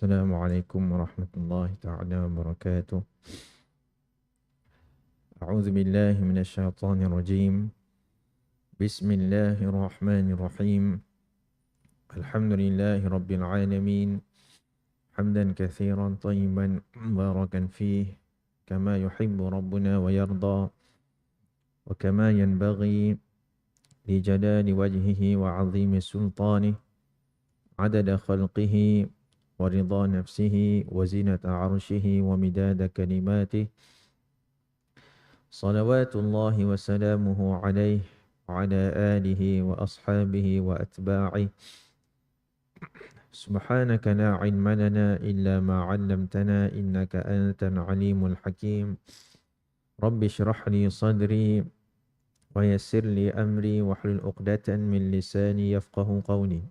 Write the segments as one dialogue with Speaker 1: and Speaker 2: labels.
Speaker 1: السلام عليكم ورحمة الله تعالى وبركاته. أعوذ بالله من الشيطان الرجيم. بسم الله الرحمن الرحيم. الحمد لله رب العالمين. حمدا كثيرا طيبا مباركا فيه. كما يحب ربنا ويرضى. وكما ينبغي لجلال وجهه وعظيم سلطانه. عدد خلقه ورضا نفسه وزنة عرشه ومداد كلماته. صلوات الله وسلامه عليه وعلى آله وأصحابه وأتباعه. سبحانك لا علم لنا إلا ما علمتنا إنك أنت العليم الحكيم. رب اشرح لي صدري ويسر لي أمري واحلل عقدة من لساني يفقه قولي.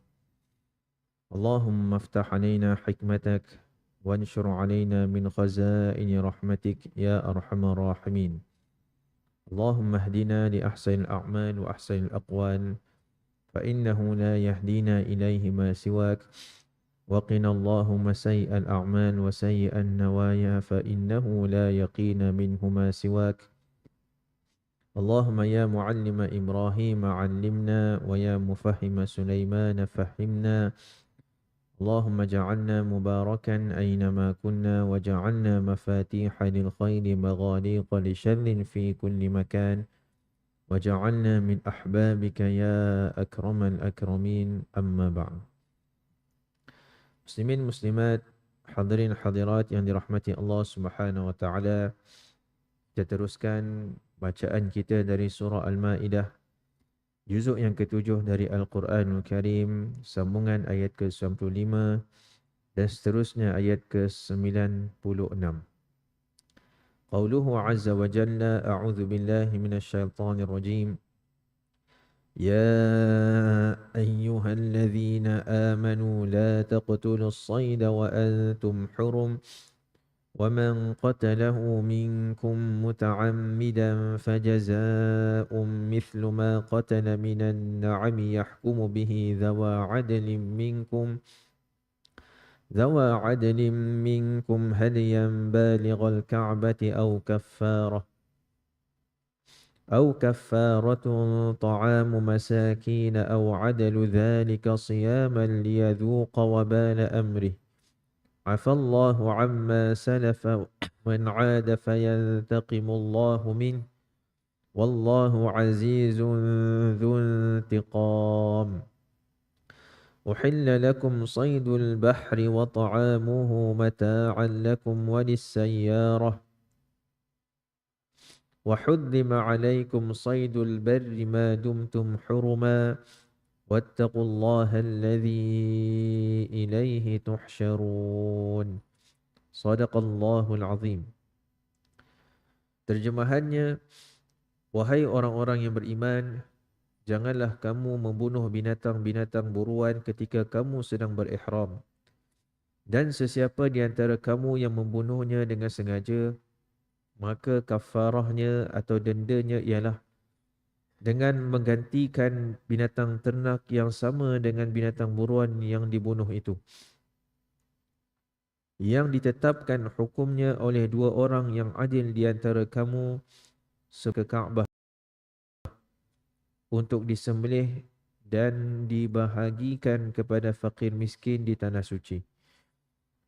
Speaker 1: اللهم افتح علينا حكمتك وانشر علينا من خزائن رحمتك يا أرحم الراحمين. اللهم اهدنا لأحسن الأعمال وأحسن الأقوال فإنه لا يهدينا إليه ما سواك. وقنا اللهم سيء الأعمال وسيء النوايا فإنه لا يقين منه ما سواك. اللهم يا معلم إبراهيم علمنا ويا مفهم سليمان فهمنا. اللهم اجعلنا مباركا أينما كنا وجعلنا مفاتيح للخير مغاليق لشر في كل مكان. وجعلنا من أحبابك يا أكرم الأكرمين أما بعد. مسلمين مسلمات yang dirahmati Allah Subhanahu wa taala. Kita teruskan bacaan kita dari surah Al-Maidah. Juzuk yang ketujuh dari Al-Quranul Karim, sambungan ayat ke-95 dan seterusnya ayat ke-96. Qauluhu azza wa jalla, a'udhu billahi minasyaitanir rajim. يا أيها الذين آمنوا لا تقتلوا الصيد وأنتم حرم ومن قتله منكم متعمدا فجزاء مثل ما قتل من النعم يحكم به ذوى عدل منكم ذوى عدل منكم هديا بالغ الكعبة أو كفارة أو كفارة طعام مساكين أو عدل ذلك صياما ليذوق وبال أمره عفى الله عما سلف من عاد فينتقم الله منه. والله عزيز ذو انتقام. أحل لكم صيد البحر وطعامه متاعا لكم وللسيارة. وحذم عليكم صيد البر ما دمتم حرما. واتقوا الله الذي إليه تحشرون صدق الله العظيم Terjemahannya Wahai orang-orang yang beriman Janganlah kamu membunuh binatang-binatang buruan ketika kamu sedang berihram Dan sesiapa di antara kamu yang membunuhnya dengan sengaja Maka kafarahnya atau dendanya ialah dengan menggantikan binatang ternak yang sama dengan binatang buruan yang dibunuh itu. Yang ditetapkan hukumnya oleh dua orang yang adil di antara kamu ke Kaabah untuk disembelih dan dibahagikan kepada fakir miskin di tanah suci.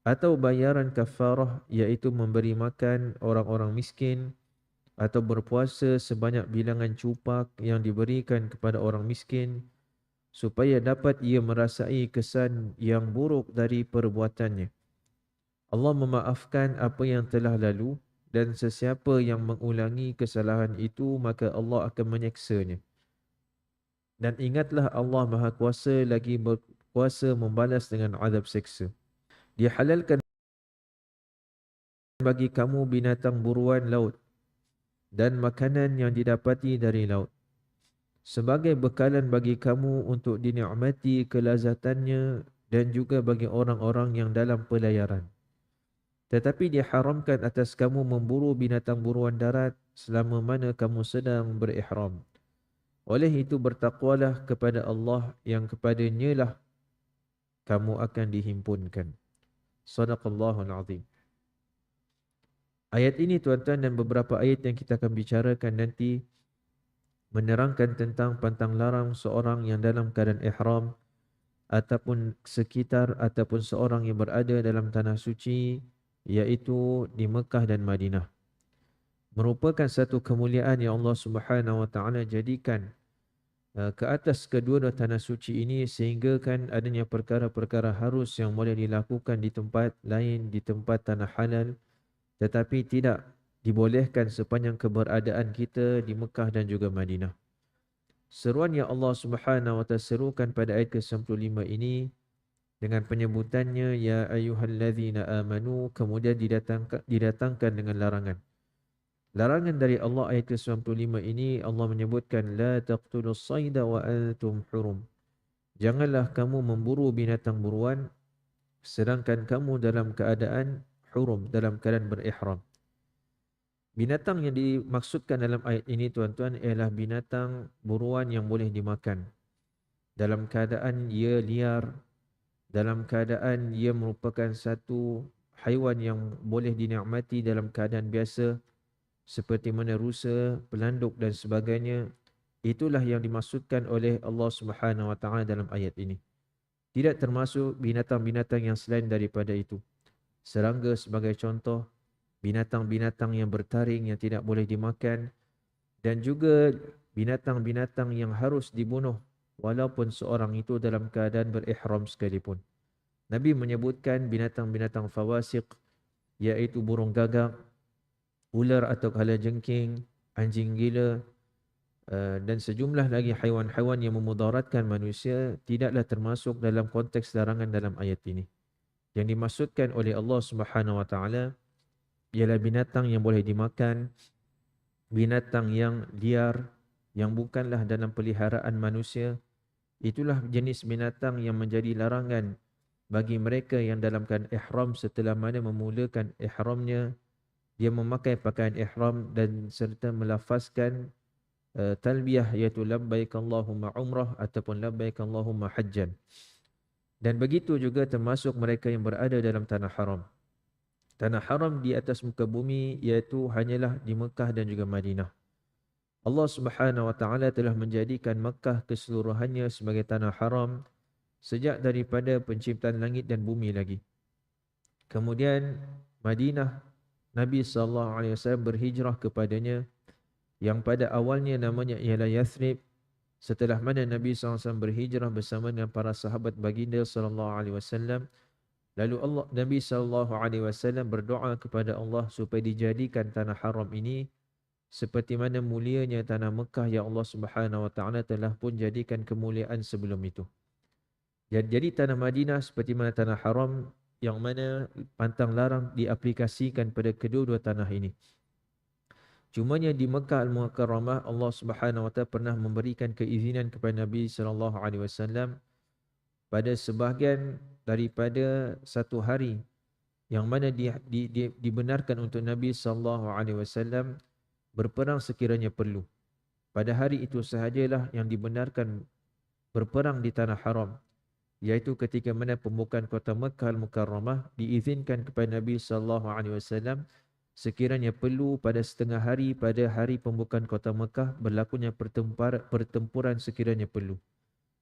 Speaker 1: Atau bayaran kafarah iaitu memberi makan orang-orang miskin atau berpuasa sebanyak bilangan cupak yang diberikan kepada orang miskin supaya dapat ia merasai kesan yang buruk dari perbuatannya. Allah memaafkan apa yang telah lalu dan sesiapa yang mengulangi kesalahan itu maka Allah akan menyeksanya. Dan ingatlah Allah Maha Kuasa lagi berkuasa membalas dengan azab seksa. Dihalalkan bagi kamu binatang buruan laut dan makanan yang didapati dari laut. Sebagai bekalan bagi kamu untuk dinikmati kelazatannya dan juga bagi orang-orang yang dalam pelayaran. Tetapi diharamkan atas kamu memburu binatang buruan darat selama mana kamu sedang berihram. Oleh itu bertakwalah kepada Allah yang kepadanya lah kamu akan dihimpunkan. Sadaqallahul azim. Ayat ini tuan-tuan dan beberapa ayat yang kita akan bicarakan nanti menerangkan tentang pantang larang seorang yang dalam keadaan ihram ataupun sekitar ataupun seorang yang berada dalam tanah suci iaitu di Mekah dan Madinah. Merupakan satu kemuliaan yang Allah Subhanahu wa taala jadikan uh, ke atas kedua-dua tanah suci ini sehingga kan adanya perkara-perkara harus yang boleh dilakukan di tempat lain di tempat tanah halal tetapi tidak dibolehkan sepanjang keberadaan kita di Mekah dan juga Madinah. Seruan yang Allah Subhanahu wa taala serukan pada ayat ke-95 ini dengan penyebutannya ya ayyuhallazina amanu kemudian didatangkan didatangkan dengan larangan. Larangan dari Allah ayat ke-95 ini Allah menyebutkan la taqtulus sayda wa antum hurum. Janganlah kamu memburu binatang buruan sedangkan kamu dalam keadaan hurum dalam keadaan berihram. Binatang yang dimaksudkan dalam ayat ini tuan-tuan ialah binatang buruan yang boleh dimakan. Dalam keadaan ia liar, dalam keadaan ia merupakan satu haiwan yang boleh dinikmati dalam keadaan biasa seperti mana rusa, pelanduk dan sebagainya, itulah yang dimaksudkan oleh Allah Subhanahu Wa Taala dalam ayat ini. Tidak termasuk binatang-binatang yang selain daripada itu. Serangga sebagai contoh, binatang-binatang yang bertaring yang tidak boleh dimakan dan juga binatang-binatang yang harus dibunuh walaupun seorang itu dalam keadaan berihram sekalipun. Nabi menyebutkan binatang-binatang fawasiq iaitu burung gagak, ular atau kala jengking, anjing gila eh, dan sejumlah lagi haiwan-haiwan yang memudaratkan manusia tidaklah termasuk dalam konteks larangan dalam ayat ini. Yang dimaksudkan oleh Allah Subhanahu wa taala ialah binatang yang boleh dimakan, binatang yang liar, yang bukanlah dalam peliharaan manusia. Itulah jenis binatang yang menjadi larangan bagi mereka yang dalam keadaan ihram setelah mana memulakan ihramnya. Dia memakai pakaian ihram dan serta melafazkan uh, talbiyah iaitu labbaik Allahumma umrah ataupun labbaik Allahumma hajjan. Dan begitu juga termasuk mereka yang berada dalam tanah haram tanah haram di atas muka bumi iaitu hanyalah di Mekah dan juga Madinah. Allah Subhanahu wa taala telah menjadikan Mekah keseluruhannya sebagai tanah haram sejak daripada penciptaan langit dan bumi lagi. Kemudian Madinah Nabi sallallahu alaihi wasallam berhijrah kepadanya yang pada awalnya namanya ialah Yathrib setelah mana Nabi SAW berhijrah bersama dengan para sahabat baginda sallallahu alaihi wasallam Lalu Allah Nabi sallallahu alaihi wasallam berdoa kepada Allah supaya dijadikan tanah haram ini seperti mana mulianya tanah Mekah yang Allah Subhanahu wa taala telah pun jadikan kemuliaan sebelum itu. Jadi tanah Madinah seperti mana tanah haram yang mana pantang larang diaplikasikan pada kedua-dua tanah ini. Cumanya di Mekah Al-Mukarramah Allah Subhanahu wa taala pernah memberikan keizinan kepada Nabi sallallahu alaihi wasallam pada sebahagian daripada satu hari yang mana di, di, di, dibenarkan untuk Nabi sallallahu alaihi wasallam berperang sekiranya perlu. Pada hari itu sahajalah yang dibenarkan berperang di tanah haram iaitu ketika mana pembukaan kota Mekah Al-Mukarramah diizinkan kepada Nabi sallallahu alaihi wasallam sekiranya perlu pada setengah hari pada hari pembukaan kota Mekah berlakunya pertempuran sekiranya perlu.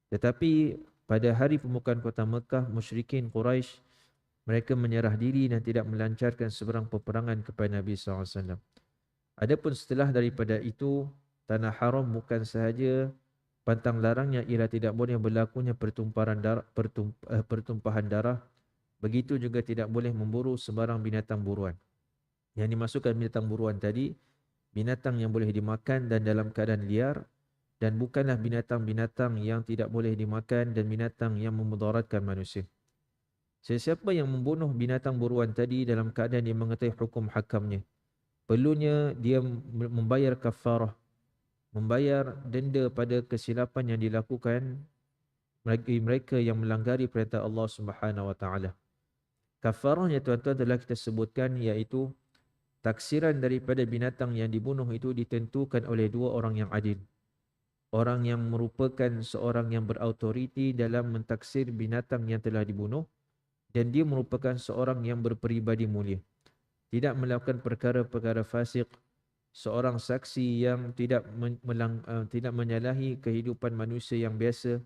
Speaker 1: Tetapi pada hari pembukaan kota Mekah, musyrikin Quraisy mereka menyerah diri dan tidak melancarkan seberang peperangan kepada Nabi SAW. Adapun setelah daripada itu, tanah haram bukan sahaja pantang larangnya ialah tidak boleh berlakunya pertumpahan darah, uh, pertumpahan darah. Begitu juga tidak boleh memburu sebarang binatang buruan. Yang dimasukkan binatang buruan tadi, binatang yang boleh dimakan dan dalam keadaan liar dan bukanlah binatang-binatang yang tidak boleh dimakan dan binatang yang memudaratkan manusia. Sesiapa yang membunuh binatang buruan tadi dalam keadaan dia mengetahui hukum hakamnya, perlunya dia membayar kafarah, membayar denda pada kesilapan yang dilakukan bagi mereka yang melanggari perintah Allah Subhanahu Wa Taala. Kafarahnya tuan-tuan telah kita sebutkan iaitu taksiran daripada binatang yang dibunuh itu ditentukan oleh dua orang yang adil orang yang merupakan seorang yang berautoriti dalam mentaksir binatang yang telah dibunuh dan dia merupakan seorang yang berperibadi mulia. Tidak melakukan perkara-perkara fasik, seorang saksi yang tidak melang, uh, tidak menyalahi kehidupan manusia yang biasa,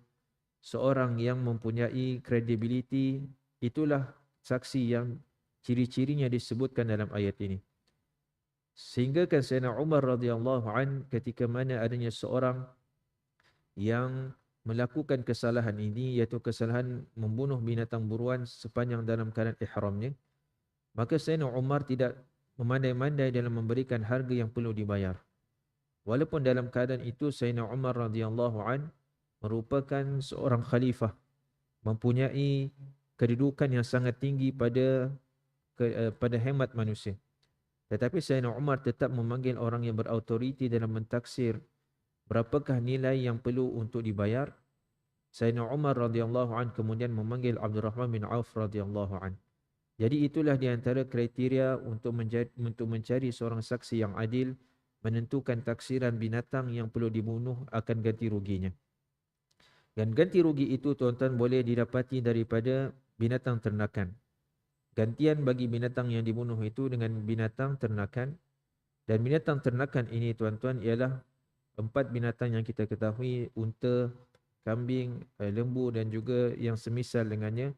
Speaker 1: seorang yang mempunyai kredibiliti, itulah saksi yang ciri-cirinya disebutkan dalam ayat ini. Sehingga kan Sayyidina Umar radhiyallahu an ketika mana adanya seorang yang melakukan kesalahan ini iaitu kesalahan membunuh binatang buruan sepanjang dalam keadaan ihramnya maka Sayyidina Umar tidak memandai-mandai dalam memberikan harga yang perlu dibayar. Walaupun dalam keadaan itu Sayyidina Umar radhiyallahu an merupakan seorang khalifah mempunyai kedudukan yang sangat tinggi pada ke, uh, pada hemat manusia tetapi Sayyidina Umar tetap memanggil orang yang berautoriti dalam mentaksir berapakah nilai yang perlu untuk dibayar? Sayyidina Umar radhiyallahu an kemudian memanggil Abdul Rahman bin Auf radhiyallahu an. Jadi itulah di antara kriteria untuk mencari, untuk mencari seorang saksi yang adil menentukan taksiran binatang yang perlu dibunuh akan ganti ruginya. Dan ganti rugi itu tuan-tuan boleh didapati daripada binatang ternakan. Gantian bagi binatang yang dibunuh itu dengan binatang ternakan. Dan binatang ternakan ini tuan-tuan ialah empat binatang yang kita ketahui unta, kambing, eh, lembu dan juga yang semisal dengannya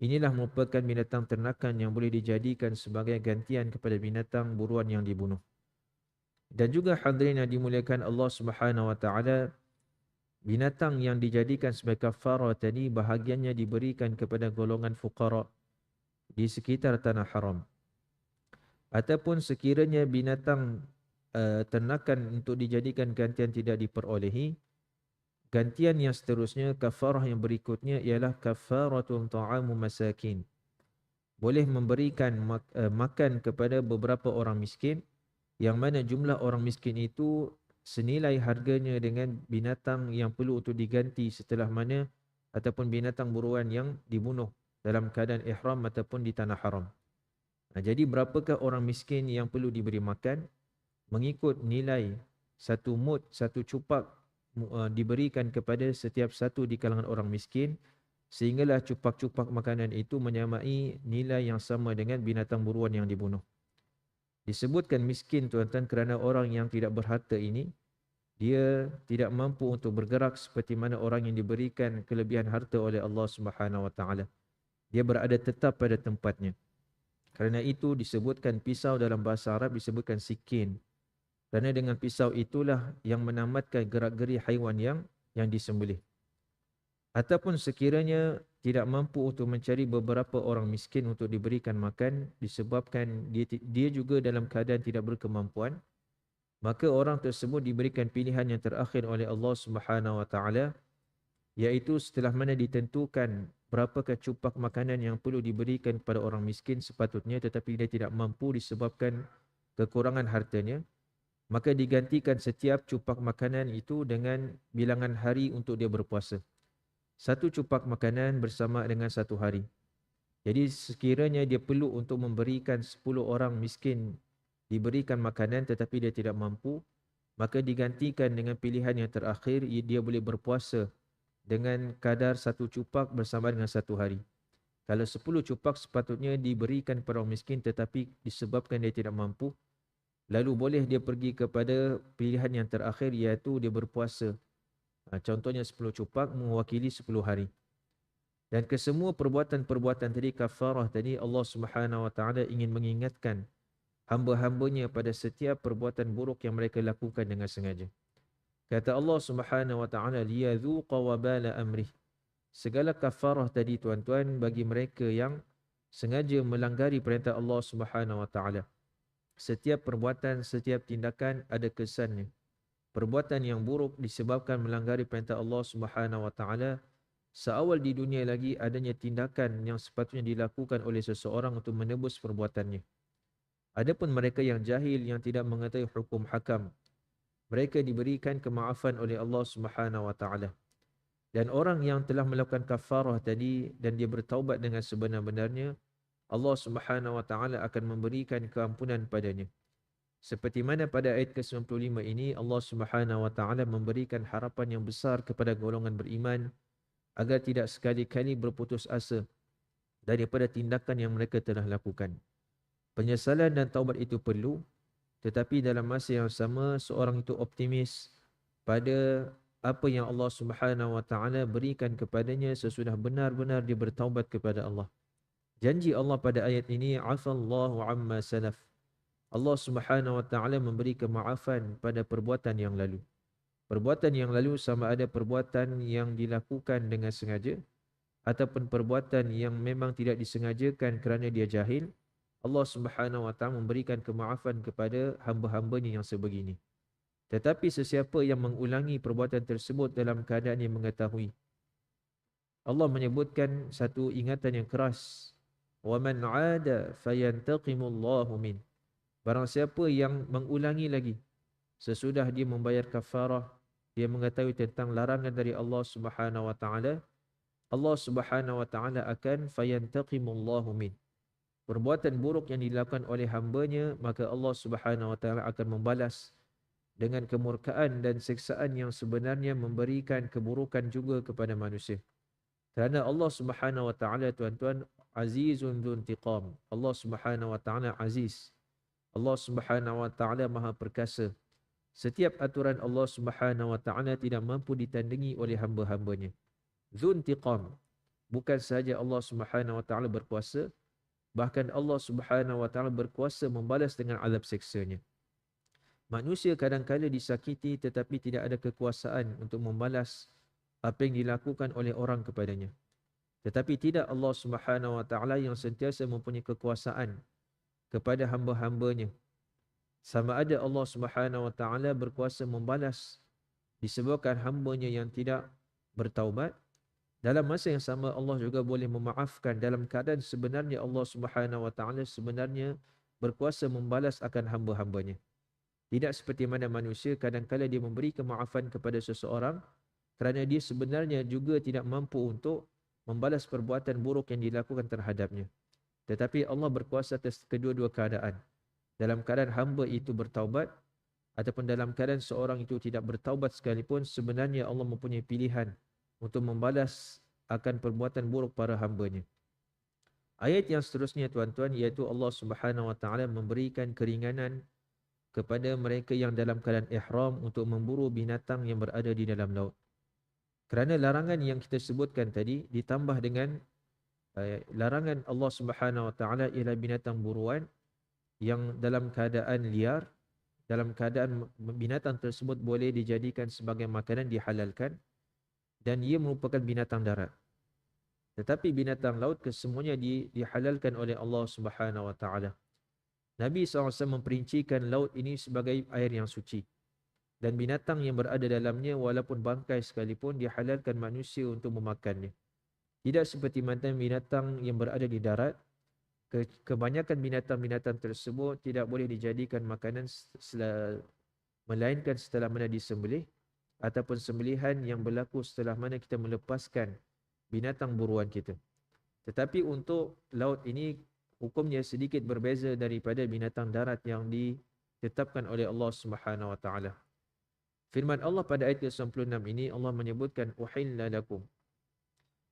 Speaker 1: inilah merupakan binatang ternakan yang boleh dijadikan sebagai gantian kepada binatang buruan yang dibunuh. Dan juga hadirin yang dimuliakan Allah Subhanahu wa taala binatang yang dijadikan sebagai kafarah tadi bahagiannya diberikan kepada golongan fuqara di sekitar tanah haram. Ataupun sekiranya binatang uh, ternakan untuk dijadikan gantian tidak diperolehi gantian yang seterusnya kafarah yang berikutnya ialah kafaratul ta'amu masakin boleh memberikan mak, uh, makan kepada beberapa orang miskin yang mana jumlah orang miskin itu senilai harganya dengan binatang yang perlu untuk diganti setelah mana ataupun binatang buruan yang dibunuh dalam keadaan ihram ataupun di tanah haram. Nah, jadi berapakah orang miskin yang perlu diberi makan? mengikut nilai satu mut, satu cupak uh, diberikan kepada setiap satu di kalangan orang miskin sehinggalah cupak-cupak makanan itu menyamai nilai yang sama dengan binatang buruan yang dibunuh. Disebutkan miskin tuan-tuan kerana orang yang tidak berharta ini dia tidak mampu untuk bergerak seperti mana orang yang diberikan kelebihan harta oleh Allah Subhanahu Wa Taala. Dia berada tetap pada tempatnya. Kerana itu disebutkan pisau dalam bahasa Arab disebutkan sikin. Kerana dengan pisau itulah yang menamatkan gerak-geri haiwan yang yang disembelih. Ataupun sekiranya tidak mampu untuk mencari beberapa orang miskin untuk diberikan makan disebabkan dia, dia juga dalam keadaan tidak berkemampuan, maka orang tersebut diberikan pilihan yang terakhir oleh Allah Subhanahu Wa Taala iaitu setelah mana ditentukan berapakah cupak makanan yang perlu diberikan kepada orang miskin sepatutnya tetapi dia tidak mampu disebabkan kekurangan hartanya, maka digantikan setiap cupak makanan itu dengan bilangan hari untuk dia berpuasa. Satu cupak makanan bersama dengan satu hari. Jadi sekiranya dia perlu untuk memberikan 10 orang miskin diberikan makanan tetapi dia tidak mampu, maka digantikan dengan pilihan yang terakhir dia boleh berpuasa dengan kadar satu cupak bersama dengan satu hari. Kalau 10 cupak sepatutnya diberikan kepada orang miskin tetapi disebabkan dia tidak mampu, Lalu boleh dia pergi kepada pilihan yang terakhir iaitu dia berpuasa. Ha, contohnya 10 cupak mewakili 10 hari. Dan kesemua perbuatan-perbuatan tadi kafarah tadi Allah Subhanahu Wa Taala ingin mengingatkan hamba-hambanya pada setiap perbuatan buruk yang mereka lakukan dengan sengaja. Kata Allah Subhanahu Wa Taala liyadhuqa wabala amrih. Segala kafarah tadi tuan-tuan bagi mereka yang sengaja melanggari perintah Allah Subhanahu Wa Taala setiap perbuatan, setiap tindakan ada kesannya. Perbuatan yang buruk disebabkan melanggari perintah Allah Subhanahu Wa Taala. Seawal di dunia lagi adanya tindakan yang sepatutnya dilakukan oleh seseorang untuk menebus perbuatannya. Adapun mereka yang jahil yang tidak mengetahui hukum hakam, mereka diberikan kemaafan oleh Allah Subhanahu Wa Taala. Dan orang yang telah melakukan kafarah tadi dan dia bertaubat dengan sebenar-benarnya, Allah Subhanahu Wa Taala akan memberikan keampunan padanya. Seperti mana pada ayat ke-95 ini Allah Subhanahu Wa Taala memberikan harapan yang besar kepada golongan beriman agar tidak sekali-kali berputus asa daripada tindakan yang mereka telah lakukan. Penyesalan dan taubat itu perlu tetapi dalam masa yang sama seorang itu optimis pada apa yang Allah Subhanahu wa taala berikan kepadanya sesudah benar-benar dia bertaubat kepada Allah. Janji Allah pada ayat ini afallahu amma salaf. Allah Subhanahu wa taala memberi kemaafan pada perbuatan yang lalu. Perbuatan yang lalu sama ada perbuatan yang dilakukan dengan sengaja ataupun perbuatan yang memang tidak disengajakan kerana dia jahil Allah Subhanahu Wa Taala memberikan kemaafan kepada hamba-hambanya yang sebegini. Tetapi sesiapa yang mengulangi perbuatan tersebut dalam keadaan yang mengetahui Allah menyebutkan satu ingatan yang keras. Wa man 'ada fayantaqimullahu min. Barang siapa yang mengulangi lagi sesudah dia membayar kafarah dia mengetahui tentang larangan dari Allah Subhanahu wa taala Allah Subhanahu wa taala akan fayantaqimullahu min perbuatan buruk yang dilakukan oleh hambanya maka Allah Subhanahu wa taala akan membalas dengan kemurkaan dan siksaan yang sebenarnya memberikan keburukan juga kepada manusia. Kerana Allah Subhanahu wa taala tuan-tuan azizun dzuntiqam Allah Subhanahu wa taala aziz. Allah Subhanahu wa taala maha perkasa. Setiap aturan Allah Subhanahu wa taala tidak mampu ditandingi oleh hamba-hambanya. Dzuntiqam bukan sahaja Allah Subhanahu wa taala berkuasa Bahkan Allah Subhanahu wa taala berkuasa membalas dengan azab seksanya. Manusia kadang-kala disakiti tetapi tidak ada kekuasaan untuk membalas apa yang dilakukan oleh orang kepadanya. Tetapi tidak Allah Subhanahu wa taala yang sentiasa mempunyai kekuasaan kepada hamba-hambanya. Sama ada Allah Subhanahu wa taala berkuasa membalas disebabkan hambanya yang tidak bertaubat dalam masa yang sama Allah juga boleh memaafkan dalam keadaan sebenarnya Allah Subhanahu Wa Taala sebenarnya berkuasa membalas akan hamba-hambanya. Tidak seperti mana manusia kadang-kala dia memberi kemaafan kepada seseorang kerana dia sebenarnya juga tidak mampu untuk membalas perbuatan buruk yang dilakukan terhadapnya. Tetapi Allah berkuasa atas kedua-dua keadaan. Dalam keadaan hamba itu bertaubat ataupun dalam keadaan seorang itu tidak bertaubat sekalipun sebenarnya Allah mempunyai pilihan untuk membalas akan perbuatan buruk para hambanya. Ayat yang seterusnya tuan-tuan iaitu Allah Subhanahu Wa Taala memberikan keringanan kepada mereka yang dalam keadaan ihram untuk memburu binatang yang berada di dalam laut. Kerana larangan yang kita sebutkan tadi ditambah dengan uh, larangan Allah Subhanahu Wa Taala ialah binatang buruan yang dalam keadaan liar, dalam keadaan binatang tersebut boleh dijadikan sebagai makanan dihalalkan dan ia merupakan binatang darat. Tetapi binatang laut kesemuanya di, dihalalkan oleh Allah Subhanahu Wa Taala. Nabi SAW memperincikan laut ini sebagai air yang suci. Dan binatang yang berada dalamnya walaupun bangkai sekalipun dihalalkan manusia untuk memakannya. Tidak seperti mantan binatang yang berada di darat. Kebanyakan binatang-binatang tersebut tidak boleh dijadikan makanan setelah, melainkan setelah mana disembelih ataupun sembelihan yang berlaku setelah mana kita melepaskan binatang buruan kita. Tetapi untuk laut ini hukumnya sedikit berbeza daripada binatang darat yang ditetapkan oleh Allah Subhanahu wa taala. Firman Allah pada ayat 96 ini Allah menyebutkan uhilla lakum.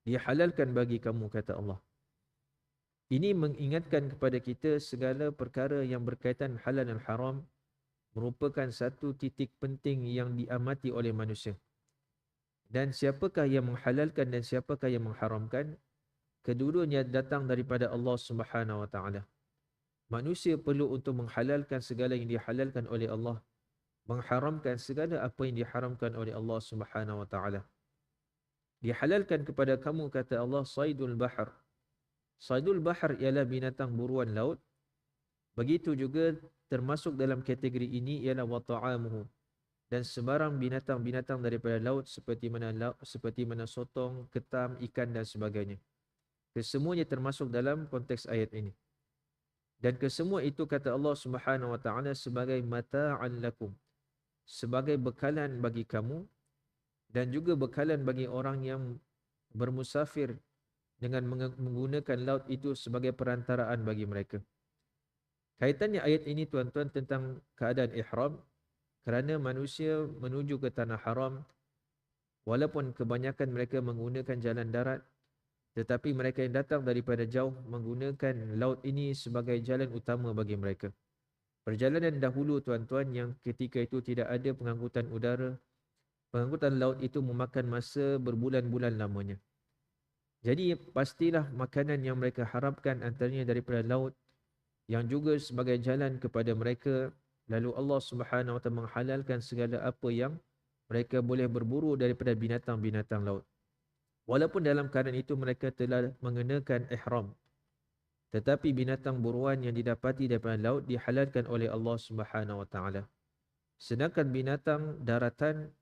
Speaker 1: Dihalalkan bagi kamu kata Allah. Ini mengingatkan kepada kita segala perkara yang berkaitan halal dan haram merupakan satu titik penting yang diamati oleh manusia. Dan siapakah yang menghalalkan dan siapakah yang mengharamkan? Kedua-duanya datang daripada Allah Subhanahu Wa Taala. Manusia perlu untuk menghalalkan segala yang dihalalkan oleh Allah, mengharamkan segala apa yang diharamkan oleh Allah Subhanahu Wa Taala. Dihalalkan kepada kamu kata Allah saidul bahr. Saidul bahr ialah binatang buruan laut. Begitu juga termasuk dalam kategori ini ialah wata'amuhu dan sebarang binatang-binatang daripada laut seperti mana laut, seperti mana sotong, ketam, ikan dan sebagainya. Kesemuanya termasuk dalam konteks ayat ini. Dan kesemua itu kata Allah Subhanahu wa taala sebagai mata'an lakum. Sebagai bekalan bagi kamu dan juga bekalan bagi orang yang bermusafir dengan menggunakan laut itu sebagai perantaraan bagi mereka. Kaitannya ayat ini tuan-tuan tentang keadaan ihram kerana manusia menuju ke tanah haram walaupun kebanyakan mereka menggunakan jalan darat Tetapi mereka yang datang daripada jauh menggunakan laut ini sebagai jalan utama bagi mereka. Perjalanan dahulu tuan-tuan yang ketika itu tidak ada pengangkutan udara, pengangkutan laut itu memakan masa berbulan-bulan lamanya. Jadi pastilah makanan yang mereka harapkan antaranya daripada laut yang juga sebagai jalan kepada mereka lalu Allah Subhanahu Wa Taala menghalalkan segala apa yang mereka boleh berburu daripada binatang-binatang laut. Walaupun dalam keadaan itu mereka telah mengenakan ihram. Tetapi binatang buruan yang didapati daripada laut dihalalkan oleh Allah Subhanahu Wa Taala. Sedangkan binatang daratan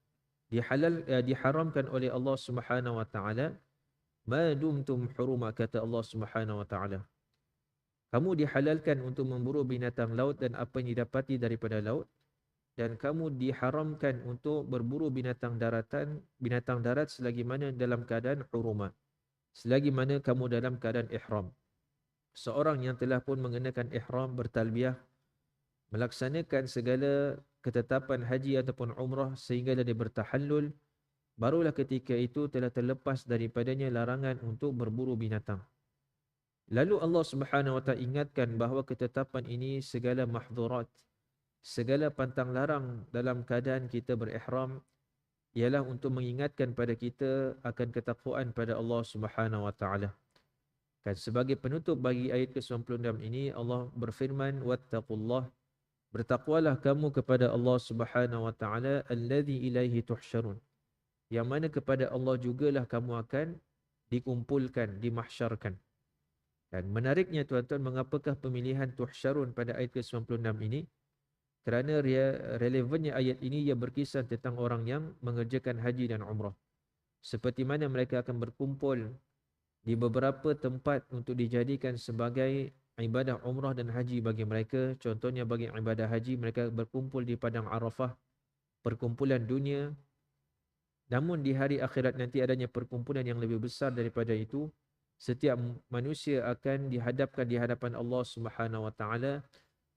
Speaker 1: dihalal eh, diharamkan oleh Allah Subhanahu Wa Taala ma dumtum huruma kata Allah Subhanahu Wa Taala. Kamu dihalalkan untuk memburu binatang laut dan apa yang didapati daripada laut dan kamu diharamkan untuk berburu binatang daratan, binatang darat selagi mana dalam keadaan hurumah. Selagi mana kamu dalam keadaan ihram. Seorang yang telah pun mengenakan ihram bertalbiah, melaksanakan segala ketetapan haji ataupun umrah sehingga dia bertahallul, barulah ketika itu telah terlepas daripadanya larangan untuk berburu binatang. Lalu Allah Subhanahu Wa Taala ingatkan bahawa ketetapan ini segala mahzurat, segala pantang larang dalam keadaan kita berihram ialah untuk mengingatkan pada kita akan ketakwaan pada Allah Subhanahu wa taala. Kan sebagai penutup bagi ayat ke-96 ini Allah berfirman wattaqullah bertakwalah kamu kepada Allah Subhanahu wa taala allazi ilaihi tuhsyarun. Yang mana kepada Allah jugalah kamu akan dikumpulkan, dimahsyarkan. Dan menariknya tuan-tuan mengapakah pemilihan tuhsyarun pada ayat ke-96 ini? kerana relevannya ayat ini ia berkisah tentang orang yang mengerjakan haji dan umrah. Seperti mana mereka akan berkumpul di beberapa tempat untuk dijadikan sebagai ibadah umrah dan haji bagi mereka. Contohnya bagi ibadah haji mereka berkumpul di padang Arafah, perkumpulan dunia. Namun di hari akhirat nanti adanya perkumpulan yang lebih besar daripada itu. Setiap manusia akan dihadapkan di hadapan Allah Subhanahu Wa Taala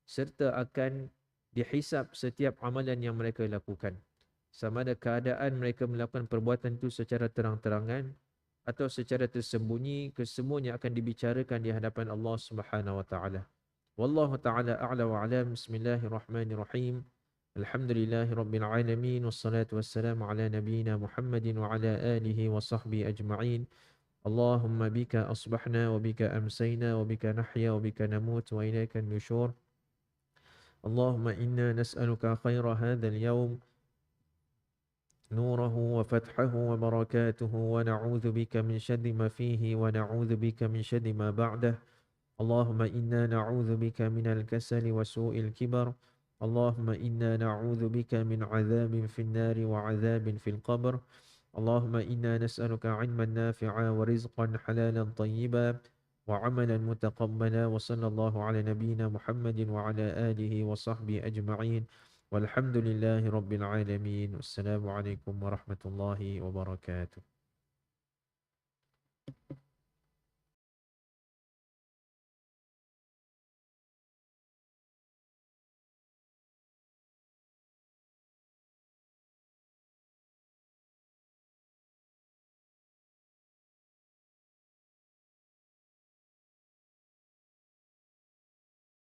Speaker 1: serta akan dihisap setiap amalan yang mereka lakukan. Sama ada keadaan mereka melakukan perbuatan itu secara terang-terangan atau secara tersembunyi, kesemuanya akan dibicarakan di hadapan Allah Subhanahu wa taala. Wallahu taala a'la wa a'lam. Bismillahirrahmanirrahim. Alhamdulillahirabbil alamin wassalatu wassalamu ala nabiyyina Muhammadin wa ala alihi wa sahbihi ajma'in. Bika amsayna wa bika nahya wa bika namut wa ilayka an-nushur. اللهم إنا نسألك خير هذا اليوم. نوره وفتحه وبركاته ونعوذ بك من شر ما فيه ونعوذ بك من شر ما بعده. اللهم إنا نعوذ بك من الكسل وسوء الكبر. اللهم إنا نعوذ بك من عذاب في النار وعذاب في القبر. اللهم إنا نسألك علما نافعا ورزقا حلالا طيبا وعملا متقبلا وصلى الله على نبينا محمد وعلى آله وصحبه أجمعين والحمد لله رب العالمين والسلام عليكم ورحمة الله وبركاته.